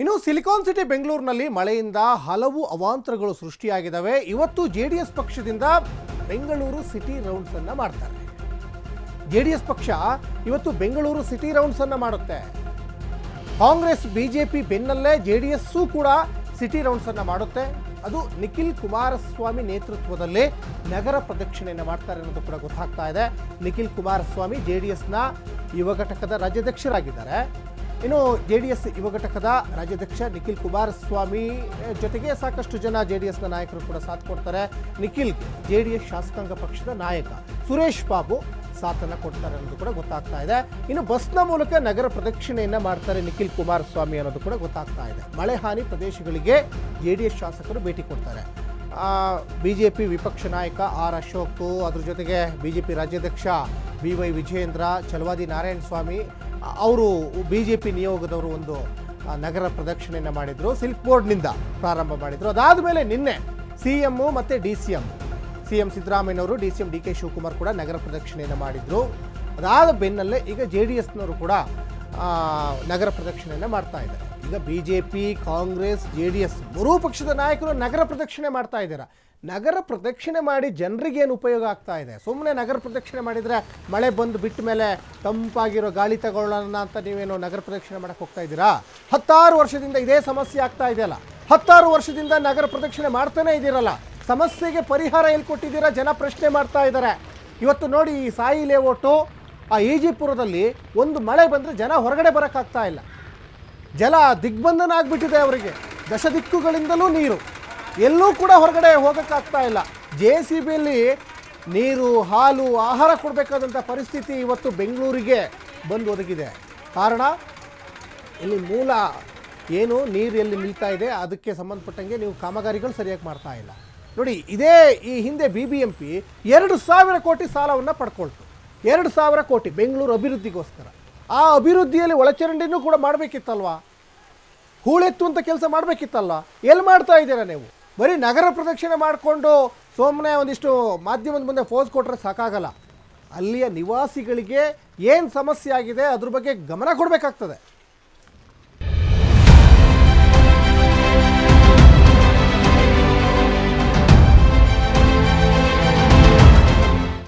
ಇನ್ನು silicon city ಬೆಂಗಳೂರಿನಲ್ಲಿ ಮಳೆಯಿಂದ ಹಲವು ಅವಾಂತರಗಳು ಸೃಷ್ಟಿಯಾಗಿದ್ದಾವೆ. ಇವತ್ತು ಜೆ ಡಿ ಎಸ್ ಪಕ್ಷದಿಂದ ಬೆಂಗಳೂರು ಸಿಟಿ ರೌಂಡ್ಸ್ ಅನ್ನ ಮಾಡ್ತಾರೆ. ಜೆ ಡಿ ಎಸ್ ಪಕ್ಷ ಇವತ್ತು ಬೆಂಗಳೂರು ಸಿಟಿ ರೌಂಡ್ಸ್ ಅನ್ನ ಮಾಡುತ್ತೆ. ಕಾಂಗ್ರೆಸ್, ಬಿಜೆಪಿ ಬೆನ್ನಲ್ಲೇ ಜೆ ಡಿ ಎಸ್ಸು ಕೂಡ ಸಿಟಿ ರೌಂಡ್ಸ್ ಅನ್ನ ಮಾಡುತ್ತೆ. ಅದು ನಿಖಿಲ್ ಕುಮಾರಸ್ವಾಮಿ ನೇತೃತ್ವದಲ್ಲಿ ನಗರ ಪ್ರದಕ್ಷಿಣೆಯನ್ನು ಮಾಡ್ತಾರೆ ಅನ್ನೋದು ಕೂಡ ಗೊತ್ತಾಗ್ತಾ ಇದೆ. ನಿಖಿಲ್ ಕುಮಾರಸ್ವಾಮಿ ಜೆ ಡಿ ಎಸ್ನ ಯುವ ಘಟಕದ ರಾಜ್ಯಾಧ್ಯಕ್ಷರಾಗಿದ್ದಾರೆ. ಇನ್ನು ಜೆ ಡಿ ಎಸ್ ಯುವ ಘಟಕದ ರಾಜ್ಯಾಧ್ಯಕ್ಷ ನಿಖಿಲ್ ಕುಮಾರಸ್ವಾಮಿ ಜೊತೆಗೆ ಸಾಕಷ್ಟು ಜನ ಜೆ ಡಿ ಎಸ್ನ ನಾಯಕರು ಕೂಡ ಸಾಥ್ ಕೊಡ್ತಾರೆ. ನಿಖಿಲ್ ಜೆ ಡಿ ಎಸ್ ಶಾಸಕಾಂಗ ಪಕ್ಷದ ನಾಯಕ ಸುರೇಶ್ ಬಾಬು ಸಾಥನ್ನು ಕೊಡ್ತಾರೆ ಅನ್ನೋದು ಕೂಡ ಗೊತ್ತಾಗ್ತಾ ಇದೆ. ಇನ್ನು ಬಸ್ನ ಮೂಲಕ ನಗರ ಪ್ರದಕ್ಷಿಣೆಯನ್ನು ಮಾಡ್ತಾರೆ ನಿಖಿಲ್ ಕುಮಾರಸ್ವಾಮಿ ಅನ್ನೋದು ಕೂಡ ಗೊತ್ತಾಗ್ತಾ ಇದೆ. ಮಳೆ ಹಾನಿ ಪ್ರದೇಶಗಳಿಗೆ ಜೆ ಡಿ ಎಸ್ ಶಾಸಕರು ಭೇಟಿ ಕೊಡ್ತಾರೆ. ಬಿ ಜೆ ಪಿ ವಿಪಕ್ಷ ನಾಯಕ ಆರ್ ಅಶೋಕ್, ಅದ್ರ ಜೊತೆಗೆ ಬಿ ಜೆ ಪಿ ರಾಜ್ಯಾಧ್ಯಕ್ಷ ಬಿ ವೈ ವಿಜಯೇಂದ್ರ ಚಲವಾದಿ ನಾರಾಯಣ ಸ್ವಾಮಿ ಅವರು ಬಿ ಜೆ ಪಿ ನಿಯೋಗದವರು ಒಂದು ನಗರ ಪ್ರದಕ್ಷಿಣೆಯನ್ನು ಮಾಡಿದರು, ಸಿಲ್ಕ್ ಬೋರ್ಡ್ನಿಂದ ಪ್ರಾರಂಭ ಮಾಡಿದರು. ಅದಾದ ಮೇಲೆ ನಿನ್ನೆ ಸಿ ಎಮ್ಮು ಮತ್ತು D C M C M ಸಿದ್ದರಾಮಯ್ಯನವರು D C M D K Shivakumar ಕೂಡ ನಗರ ಪ್ರದಕ್ಷಿಣೆಯನ್ನು ಮಾಡಿದರು. ಅದಾದ ಬೆನ್ನಲ್ಲೇ ಈಗ ಜೆ ಡಿ ಎಸ್ನವರು ಕೂಡ ನಗರ ಪ್ರದಕ್ಷಿಣೆಯನ್ನು ಮಾಡ್ತಾ ಇದ್ದಾರೆ. ಈಗ B J P Congress, J D S ಮೂರೂ ಪಕ್ಷದ ನಾಯಕರು ನಗರ ಪ್ರದಕ್ಷಿಣೆ ಮಾಡ್ತಾ ಇದ್ದಾರೆ? ನಗರ ಪ್ರದಕ್ಷಿಣೆ ಮಾಡಿ ಜನರಿಗೆ ಏನು ಉಪಯೋಗ ಆಗ್ತಾ ಇದೆ? ಸುಮ್ಮನೆ ನಗರ ಪ್ರದಕ್ಷಿಣೆ ಮಾಡಿದರೆ ಮಳೆ ಬಂದು ಬಿಟ್ಟ ಮೇಲೆ ತಂಪಾಗಿರೋ ಗಾಳಿ ತಗೊಳ್ಳೋಣ ಅಂತ ನೀವೇನು ನಗರ ಪ್ರದಕ್ಷಿಣೆ ಮಾಡಕ್ಕೆ ಹೋಗ್ತಾ ಇದ್ದೀರಾ? ಹತ್ತಾರು ವರ್ಷದಿಂದ ಇದೇ ಸಮಸ್ಯೆ ಆಗ್ತಾ ಇದೆಯಲ್ಲ? ಹತ್ತಾರು ವರ್ಷದಿಂದ ನಗರ ಪ್ರದಕ್ಷಿಣೆ ಮಾಡ್ತಾನೆ ಇದ್ದೀರಲ್ಲ? ಸಮಸ್ಯೆಗೆ ಪರಿಹಾರ ಎಲ್ಲಿ ಕೊಟ್ಟಿದ್ದೀರಾ? ಜನ ಪ್ರಶ್ನೆ ಮಾಡ್ತಾ ಇದ್ದಾರೆ. ಇವತ್ತು ನೋಡಿ ಈ ಸಾಯಿ ಲೇಔಟು ಆ ಈಜಿಪುರದಲ್ಲಿ ಒಂದು ಮಳೆ ಬಂದರೆ ಜನ ಹೊರಗಡೆ ಬರೋಕ್ಕಾಗ್ತಾ ಇಲ್ಲ. ಜಲ ದಿಗ್ಬಂಧನ ಆಗಿಬಿಟ್ಟಿದೆ ಅವರಿಗೆ. ದಶ ದಿಕ್ಕುಗಳಿಂದಲೂ ನೀರು. ಎಲ್ಲೂ ಕೂಡ ಹೊರಗಡೆ ಹೋಗೋಕ್ಕಾಗ್ತಾ ಇಲ್ಲ. ಜೆ ಸಿ ಬಿಯಲ್ಲಿ ನೀರು, ಹಾಲು, ಆಹಾರ ಕೊಡಬೇಕಾದಂಥ ಪರಿಸ್ಥಿತಿ ಇವತ್ತು ಬೆಂಗಳೂರಿಗೆ ಬಂದು ಒದಗಿದೆ. ಕಾರಣ, ಇಲ್ಲಿ ಮೂಲ ಏನು, ನೀರು ಎಲ್ಲಿ ನಿಲ್ತಾ ಇದೆ, ಅದಕ್ಕೆ ಸಂಬಂಧಪಟ್ಟಂಗೆ ನೀವು ಕಾಮಗಾರಿಗಳು ಸರಿಯಾಗಿ ಮಾಡ್ತಾ ಇಲ್ಲ. ನೋಡಿ, ಇದೇ ಈ ಹಿಂದೆ ಬಿ ಬಿ ಎಂ ಪಿ ಎರಡು ಸಾವಿರ ಕೋಟಿ ಸಾಲವನ್ನು ಪಡ್ಕೊಳ್ತು. ಎರಡು ಸಾವಿರ ಕೋಟಿ ಬೆಂಗಳೂರು ಅಭಿವೃದ್ಧಿಗೋಸ್ಕರ. ಆ ಅಭಿವೃದ್ಧಿಯಲ್ಲಿ ಒಳಚರಂಡಿನೂ ಕೂಡ ಮಾಡಬೇಕಿತ್ತಲ್ವಾ? ಹೂಳೆತ್ತುವಂಥ ಕೆಲಸ ಮಾಡಬೇಕಿತ್ತಲ್ಲ? ಎಲ್ಲಿ ಮಾಡ್ತಾ ಇದ್ದೀರಾ ನೀವು? ಬರೀ ನಗರ ಪ್ರದಕ್ಷಿಣೆ ಮಾಡಿಕೊಂಡು ಸೋಮನೆ ಒಂದಿಷ್ಟು ಮಾಧ್ಯಮದ ಮುಂದೆ ಫೋಸ್ ಕೊಟ್ಟರೆ ಸಾಕಾಗಲ್ಲ. ಅಲ್ಲಿಯ ನಿವಾಸಿಗಳಿಗೆ ಏನು ಸಮಸ್ಯೆ ಆಗಿದೆ ಅದ್ರ ಬಗ್ಗೆ ಗಮನ ಕೊಡಬೇಕಾಗ್ತದೆ.